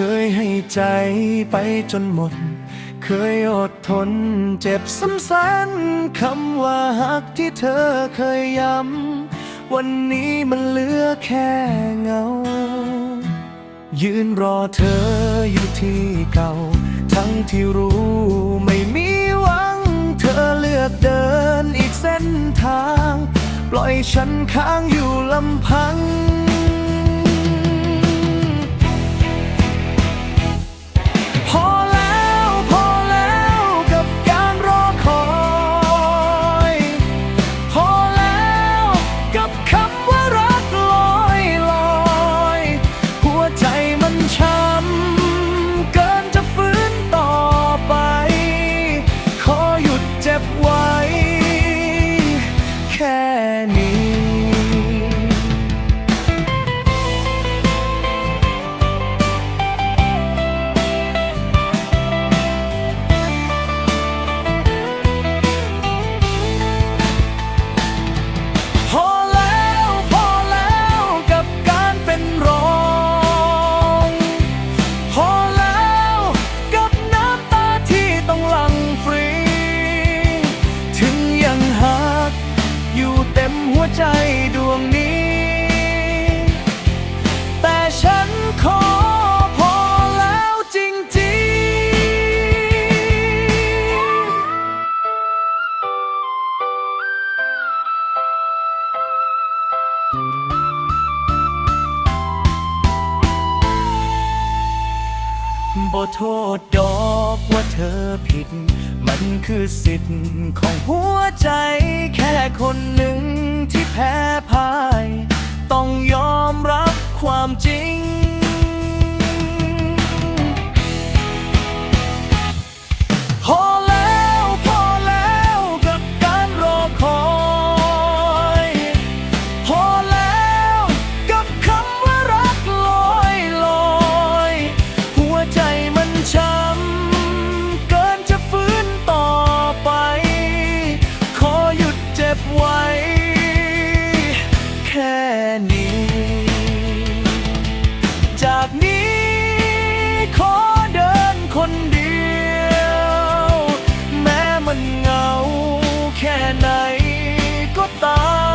เคยใจไปจนหมด เคยอดทนเจ็บซ้ำซ้ำคำว่าหักที่เธอเคยย้ำ วันนี้มันเหลือแค่เงา ยืนรอเธออยู่ที่เก่า ทั้งที่รู้ไม่มีหวัง เธอเลือกเดินอีกเส้นทาง ปล่อยฉันค้างอยู่ลำพัง เต็มหัวใจดวงนี้ แต่ฉันขอพอแล้วจริงๆ บ่โทษดอกว่าเธอผิด มันคือสิทธิ์ของหัวใจ แค่คนหนึ่งที่แพ้พ่าย 打。